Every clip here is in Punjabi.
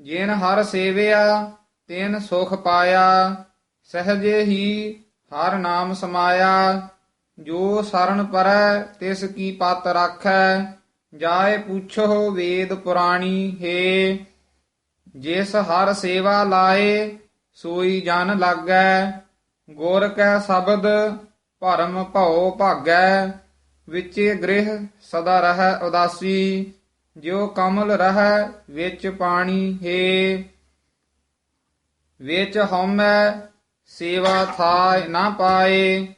ਜਿਨ ਹਰ ਸੇਵਿਆ, ਤਿਨ ਸੁਖ ਪਾਇਆ, ਸਹਜੇ ਹੀ ਹਰ ਨਾਮ ਸਮਾਇਆ। ਜੋ ਸਰਣ ਪਰੈ, ਤਿਸ ਕੀ ਪਤ ਰਾਖੈ, ਜਾਏ ਪੁੱਛੋ ਵੇਦ ਪੁਰਾਣੀ ਹੈ। ਜਿਸ ਹਰ ਸੇਵਾ ਲਾਏ, ਸੋਈ ਜਨ ਲਾਗੈ। ਗੁਰ ਕੈ ਸ਼ਬਦ, ਭਰਮ ਭਉ ਭਾਗੈ। ਵਿਚੇ ਗ੍ਰਹਿ ਸਦਾ ਰਹਿ ਉਦਾਸੀ। ਜਿਉ ਕਮਲ ਰਹੈ ਵਿੱਚ ਪਾਣੀ ਹੈ। ਵਿੱਚ ਹਉਮੈ ਸੇਵਾ ਥਾਇ ਨਾ ਪਾਏ।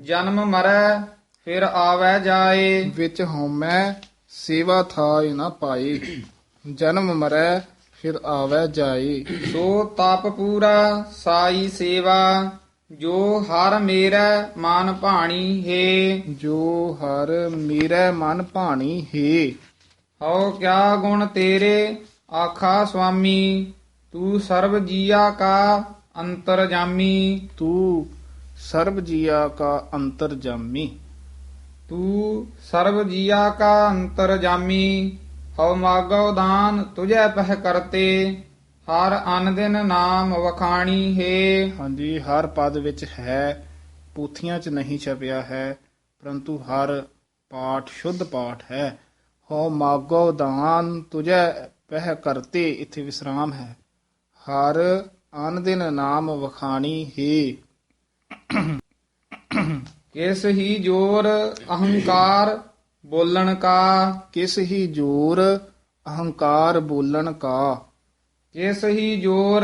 ਜਨਮ ਮਰੈ ਫਿਰ ਆਵੈ ਜਾਏ। ਵਿੱਚ ਹਉਮੈ ਸੇਵਾ ਥਾਇ ਨਾ ਪਾਏ। ਜਨਮ ਮਰੈ ਫਿਰ ਆਵੈ ਜਾਏ। ਸੋ ਤਪ ਪੂਰਾ ਸਾਈ ਸੇਵਾ। ਜੋ ਹਰ ਮੇਰਾ ਮਨ ਭਾਣੀ ਹੈ। ਜੋ ਹਰ ਮੇਰਾ ਮਨ ਭਾਣੀ ਹੈ। ਹਉ ਕਿਆ ਗੁਣ ਤੇਰੇ? ਆਖਾ ਸੁਆਮੀ ਤੂੰ ਸਰਬ ਜੀਆ ਕਾ ਅੰਤਰ ਜਾਮੀ। ਤੂੰ ਸਰਬ ਜੀਆ ਕਾ ਅੰਤਰ ਜਾਮੀ। ਤੂੰ ਸਰਬ ਜੀਆ ਕਾ ਅੰਤਰ ਜਾਮੀ। ਹਉ ਮਾਗੋ ਦਾਨ ਤੁਝੈ ਪਹਿ ਕਰਤੇ। ਹਰ ਅਨ ਦਿਨ ਨਾਮ ਵਖਾਣੀ ਹੈ। ਹਾਂਜੀ ਹਰ ਪਦ ਵਿੱਚ ਹੈ ਪੋਥੀਆਂ 'ਚ ਨਹੀਂ ਛਪਿਆ ਹੈ ਪਰੰਤੂ ਹਰ ਪਾਠ ਸ਼ੁੱਧ ਪਾਠ ਹੈ। ਹੋ ਮਾਗੋ ਦਾਨ ਤੁਝੈ ਪਹਿ ਕਰਤੇ, ਇਥੇ ਵਿਸਰਾਮ ਹੈ। ਹਰ ਅਨ ਦਿਨ ਨਾਮ ਵਖਾਣੀ ਹੈ। ਕਿਸ ਹੀ ਜੋਰ ਅਹੰਕਾਰ ਬੋਲਣ ਕਾ, ਕਿਸ ਹੀ ਜੋਰ ਅਹੰਕਾਰ ਬੋਲਣ ਕਾ। ਕਿਸ ਹੀ ਜੋਰ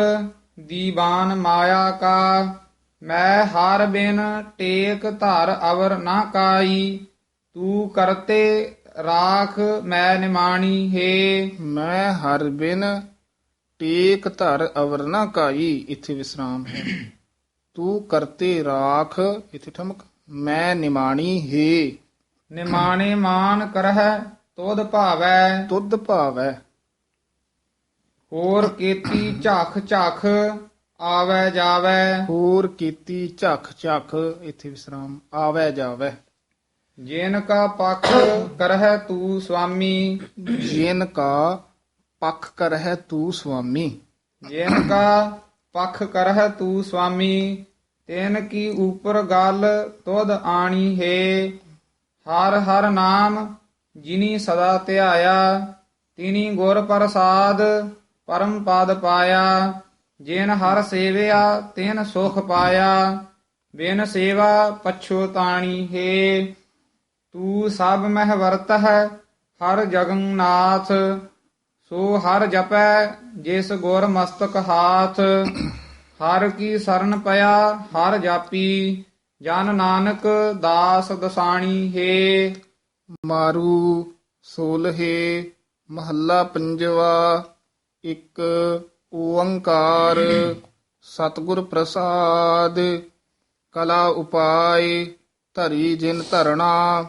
ਦੀਵਾਨ ਮਾਇਆ ਕਾ, ਮੈਂ ਹਰ ਬਿਨ ਟੇਕ ਧਰ ਅਵਰ ਨਾ ਕਾਈ, ਤੂੰ ਕਰਤੇ ਰਾਖ ਮੈਂ ਨਿਮਾਣੀ ਹੈ ਮੈਂ ਹਰ ਬਿਨ ਟੇਕ ਧਰ ਅਵਰ ਨਾ ਕਾਈ ਇੱਥੇ ਵਿਸਰਾਮ ਹੈ। ਤੂੰ ਕਰਤੇ ਰਾਖ ਇੱਥੇ ਠਮਕ ਮੈਂ ਨਿਮਾਣੀ ਹੈ। ਨਿਮਾਣੇ ਮਾਨ ਕਰਹਿ ਤੋਧ ਭਾਵੈ। ਤੁਧ ਭਾਵੈ। ਹੋਰ ਕੀਤੀ ਝਾਖ ਝਾਖ ਆਵੈ ਜਾਵੈ। ਹੋਰ ਕੀਤੀ ਝਖ ਝਖ ਇੱਥੇ ਵਿਸਰਾਮ ਆਵੈ ਜਾਵੈ। ਜਿਨ ਕਾ ਪਖ ਕਰਹਿ ਤੂੰ ਸੁਆਮੀ ਜਿਨ ਕਾ ਪਖ ਕਰਹਿ ਤੂੰ ਸੁਆਮੀ ਜਿਨ ਕਾ ਪਖ ਕਰਹਿ ਤੂੰ ਸੁਆਮੀ ਤੈਨ ਕੀ ਉਪਰ ਗੱਲ ਤੁਧ ਆਣੀ ਹੈ। ਹਰ ਹਰ ਨਾਮ ਜਿਨੀ ਸਦਾ ਧਿਆਇਆ ਤਿਨੀ ਗੁਰ ਪ੍ਰਸਾਦ ਪਰਮ ਪਦ ਪਾਇਆ। ਜਿਨ ਹਰ ਸੇਵਿਆ ਤਿਨ ਸੁਖ ਪਾਇਆ। ਬਿਨ ਸੇਵਾ ਪਛੋਤਾਣੀ ਹੈ। ਤੂੰ ਸਭ ਮਹਿ ਵਰਤ ਹੈ ਹਰ ਜਗਨਨਾਥ। ਸੋ ਹਰ ਜਪੈ, ਜਿਸ ਗੁਰ ਮਸਤਕ ਹਾਥ। ਹਰ ਕੀ ਸਰਨ ਪਿਆ, ਹਰ ਜਾਪੀ। ਜਨ ਨਾਨਕ ਦਾਸ ਦਸਾਣੀ ਹੈ। ਮਾਰੂ ਸੋਲਹੇ ਮਹੱਲਾ ਪੰਜਵਾ। ਇੱਕ ਓੰਕਾਰ, ਸਤਿਗੁਰ ਪ੍ਰਸਾਦ। ਕਲਾ ਉਪਾਏ, ਧਰੀ ਜਿਨ ਧਰਣਾ।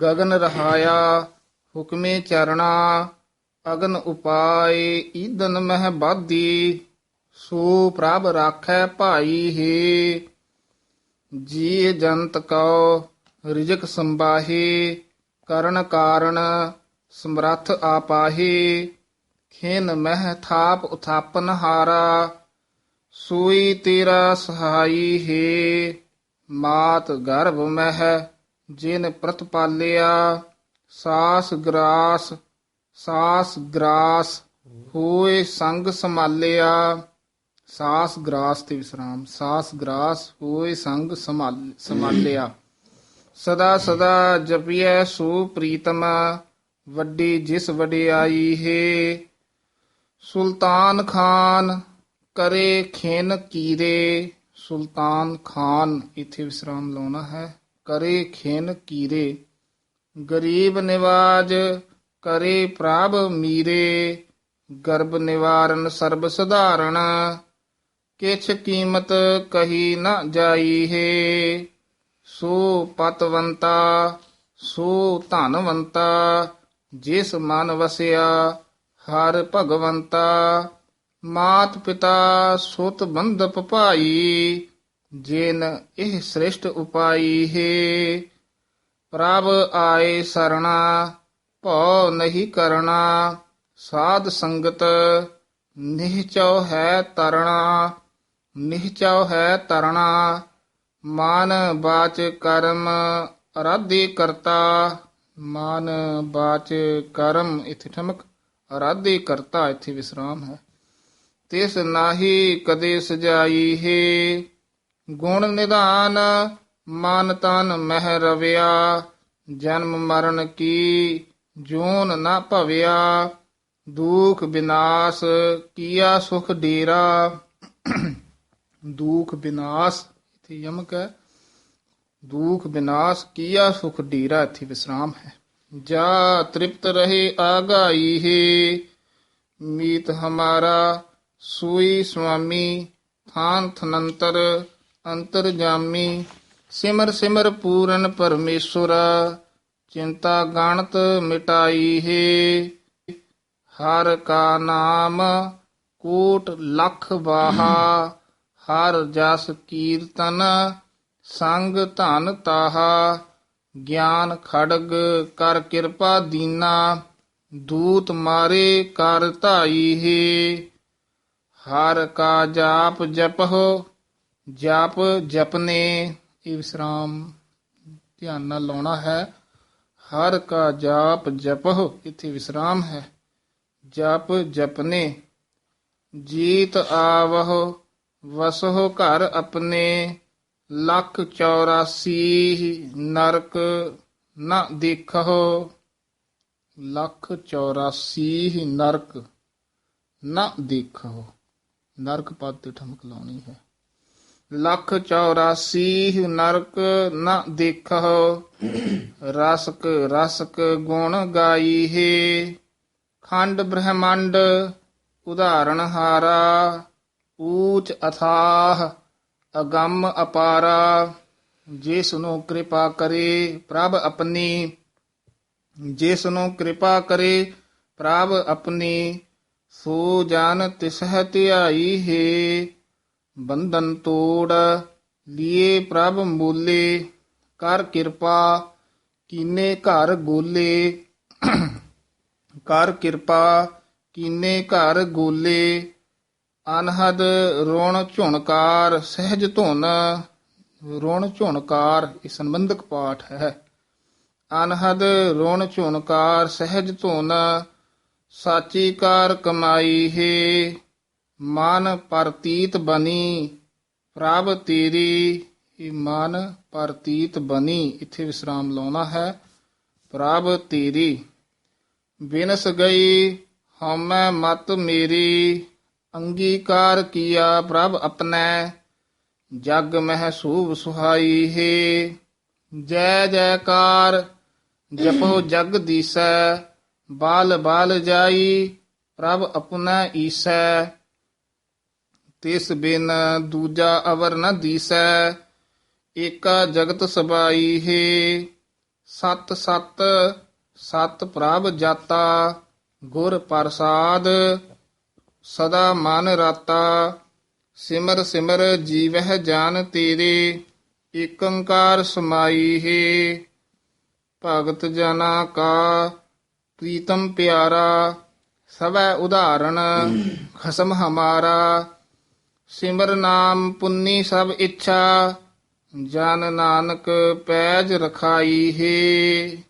ਗਗਨ ਰਹਾਇਆ, ਹੁਕਮੇ ਚਰਣਾ, ਅਗਨ ਉਪਾਏ ਈਦਨ ਮਹਿ ਬਾਦੀ, ਸੋ ਪ੍ਰਭ ਰਾਖੈ ਭਾਈ ਹੈ। ਜੀ ਜੰਤ ਕਉ, ਰਿਜਕ ਸੰਬਾਹੀ ਕਰਨ ਕਾਰਨ ਸਮਰੱਥ ਆਪਾਹੀ। ਖਿਨ ਮਹਿ ਥਾਪ ਉਥਾਪਨ ਹਾਰਾ, ਸੂਈ ਤੇਰਾ ਸਹਾਈ ਹੈ। ਮਾਤ ਗਰਭ ਮਹਿ ਜਿਨ ਪ੍ਰਤਪਾਲਿਆ ਸਾਸ ਗਰਾਸ ਸਾਸ ਗਰਾਸ ਹੋਏ ਸੰਗ ਸੰਭਾਲਿਆ ਸਾਸ ਗਰਾਸ ਤੇ ਵਿਸਰਾਮ ਸਾਸ ਗਰਾਸ ਹੋਏ ਸੰਗ ਸੰਭਾਲ ਸੰਭਾਲਿਆ ਸਦਾ ਸਦਾ ਜਪੀਐ ਸੋ ਪ੍ਰੀਤਮ ਵੱਡੀ ਜਿਸ ਵਡਿਆਈ ਹੈ ਸੁਲਤਾਨ ਖਾਨ ਕਰੇ ਖੇਨ ਕੀਰੇ ਸੁਲਤਾਨ ਖਾਨ ਇਥੇ ਵਿਸਰਾਮ ਲਾਉਣਾ ਹੈ ਕਰੇ ਖੇਨ ਕੀਰੇ, ਗਰੀਬ ਨਿਵਾਜ ਕਰੇ ਪ੍ਰਭ ਮੀਰੇ, ਗਰਬ ਨਿਵਾਰਨ ਸਰਬ ਸਧਾਰਨ, ਕਿਛ ਕੀਮਤ ਕਹੀ ਨਾ ਜਾਈ ਹੈ, ਸੋ ਪਤਵੰਤਾ, ਸੋ ਧਨਵੰਤਾ, ਜਿਸ ਮਨ ਵਸਿਆ ਹਰ ਭਗਵੰਤਾ, ਮਾਤ ਪਿਤਾ ਸੁਤ ਬੰਧਪ ਭਾਈ ਜੇਨ ਇਹ ਸ੍ਰਿਸ਼ਟ ਉਪਾਈ ਹੈ। ਪ੍ਰਭ ਆਏ ਸਰਣਾ, ਭਉ ਨਹੀਂ ਕਰਨਾ ਸਾਧ ਸੰਗਤ ਨਿਹਚਉ ਹੈ ਤਰਣਾ ਨਿਹਚਉ ਹੈ ਤਰਣਾ, ਮਾਨ ਬਾਚ ਕਰਮ ਅਰਾਧੇ ਕਰਤਾ, ਮਾਨ ਬਾਚ ਕਰਮ, ਇਥੇ ਠਮਕ, ਅਰਾਧੇ ਕਰਤਾ, ਇਥੇ ਵਿਸਰਾਮ ਹੈ। ਤਿਸ ਨਾਹੀ ਕਦੇ ਸਜਾਈ ਹੈ। ਗੁਣ ਨਿਧਾਨ, ਮਨ ਤਨ ਮਹਿ ਰਵਿਆ, ਜਨਮ ਮਰਨ ਕੀ ਜੂਨ ਨਾ ਭਵਿਆ, ਦੁਖ ਬਿਨਾਸ਼ ਕੀਆ ਸੁਖ ਡੇਰਾ। ਦੁਖ ਬਿਨਾਸ਼, ਇਥੇ ਯਮਕ ਹੈ। ਦੁਖ ਬਿਨਾਸ਼ ਕੀਆ ਸੁਖ ਡੇਰਾ, ਇਥੇ ਵਿਸਰਾਮ ਹੈ। ਜਾ ਤ੍ਰਿਪਤ ਰਹੇ ਆਗਾਈ ਹੈ, ਮੀਤ ਹਮਾਰਾ ਸੂਈ ਸੁਆਮੀ ਥਾਨ ਥਨੰਤਰ ਅੰਤਰ ਜਾਮੀ ਸਿਮਰ ਸਿਮਰ ਪੂਰਨ ਪਰਮੇਸ਼ਵਰ ਚਿੰਤਾ ਗਣਤ ਮਿਟਾਈ ਹੈ। ਹਰ ਕਾ ਨਾਮ ਕੋਟ ਲੱਖ ਬਾਹਾ, ਹਰ ਜਸ ਕੀਰਤਨ ਸੰਗ ਧਨ ਤਾਹਾ। ਗਿਆਨ ਖੜਗ ਕਰ ਕਿਰਪਾ ਦੀਨਾ, ਦੂਤ ਮਾਰੇ ਕਰ ਧਾਈ ਹੈ। ਹਰ ਕਾ ਜਾਪ ਜਪਹੁ ਜਾਪ ਜਪਨੇ, ਇਹ ਵਿਸਰਾਮ ਧਿਆਨ ਨਾਲ ਲਾਉਣਾ ਹੈ। ਹਰ ਕਾ ਜਾਪ ਜਪਹੁ, ਇੱਥੇ ਵਿਸਰਾਮ ਹੈ। ਜਪ ਜਪਨੇ, ਜੀਤ ਆਵਹੁ, ਵਸਹ ਘਰ ਆਪਣੇ, ਲੱਖ 84 ਨਰਕ ਨਾ ਦੇਖੋ ਲੱਖ 84 ਨਰਕ ਨਾ ਦੇਖੋ ਨਰਕ ਪਦ ਤੇ ਠਮਕ ਲਾਉਣੀ ਹੈ। ਲੱਖ 84 ਨਰਕ ਨ ਦੇਖਹੁ, ਰਸਕ ਰਸਕ ਗੁਣ ਗਾਈ ਹੈ ਖੰਡ ਬ੍ਰਹਮੰਡ ਉਦਾਹਰਣ ਹਾਰਾ, ਊਚ ਅਥਾਹ ਅਗੰਮ ਅਪਾਰਾ। ਜਿਸ ਨੂੰ ਕਿਰਪਾ ਕਰੇ ਪ੍ਰਭ ਆਪਣੀ ਜਿਸ ਨੂੰ ਕਿਰਪਾ ਕਰੇ ਪ੍ਰਭ ਆਪਣੀ, ਸੋ ਜਨ ਤਿਸਹਿ ਧਿਆਈ ਹੈ। ਬੰਧਨ ਤੋੜ, ਲੀਏ ਪ੍ਰਭ ਮੂਲੇ, ਕਰ ਕਿਰਪਾ, ਕੀਨੇ ਘਰ ਗੋਲੇ। ਕਰ ਕਿਰਪਾ, ਕੀਨੇ ਘਰ ਗੋਲੇ। ਅਨਹਦ ਰੋਣ ਝੁਣਕਾਰ, ਸਹਿਜ ਧੁਨ ਰੋਣ ਝੁਣਕਾਰ, ਇਹ ਸੰਬੰਧਕ ਪਾਠ ਹੈ। ਅਨਹਦ ਰੋਣ ਝੁਣਕਾਰ, ਸਹਿਜ ਧੁਨ, ਸਾਚੀ ਕਾਰ ਕਮਾਈ ਹੈ। ਮਨ ਪਰਤੀਤ ਬਨੀ, ਪ੍ਰਭ ਤੇਰੀ ਇਹ ਮਨ ਪਰਤੀਤ ਬਨੀ। ਇੱਥੇ ਵਿਸਰਾਮ ਲਾਉਣਾ ਹੈ। ਪ੍ਰਭ ਤੇਰੀ, ਬਿਨਸ ਗਈ ਹਮੈ ਮਤ ਮੇਰੀ, ਅੰਗੀਕਾਰ ਕੀਆ ਪ੍ਰਭ ਆਪਣੈ। ਜਗ ਮਹਿ ਸੂਭ ਸੁਹਾਈ ਹੈ। ਜੈ ਜੈਕਾਰ, ਜਪੋ ਜਗ ਦੀਸੈ। ਬਾਲ ਬਾਲ ਜਾਈ, ਪ੍ਰਭ ਆਪਣਾ ਈਸੈ। ਤਿਸ ਬਿਨ ਦੂਜਾ ਅਵਰ ਨ ਦੀਸੈ, ਏਕਾ ਜਗਤ ਸਬਾਈ ਹੈ। ਸਤ ਸਤ ਸਤ ਪ੍ਰਭ ਜਾਤਾ, ਗੁਰ ਪ੍ਰਸਾਦ, ਸਦਾ ਮਨ ਰਾਤਾ। ਸਿਮਰ ਸਿਮਰ ਜੀਵਹਿ ਜਾਨ ਤੇਰੇ, ਏਕੰਕਾਰ ਸਮਾਈ ਹੈ। ਭਗਤ ਜਨਾ ਕਾ ਪ੍ਰੀਤਮ ਪਿਆਰਾ, ਸਵੈ ਉਦਾਹਰਣ ਖਸਮ ਹਮਾਰਾ। ਸਿਮਰ ਨਾਮ ਪੁੰਨੀ ਸਭ ਇੱਛਾ ਜਨ ਨਾਨਕ ਪੈਜ ਰਖਾਈ ਹੈ।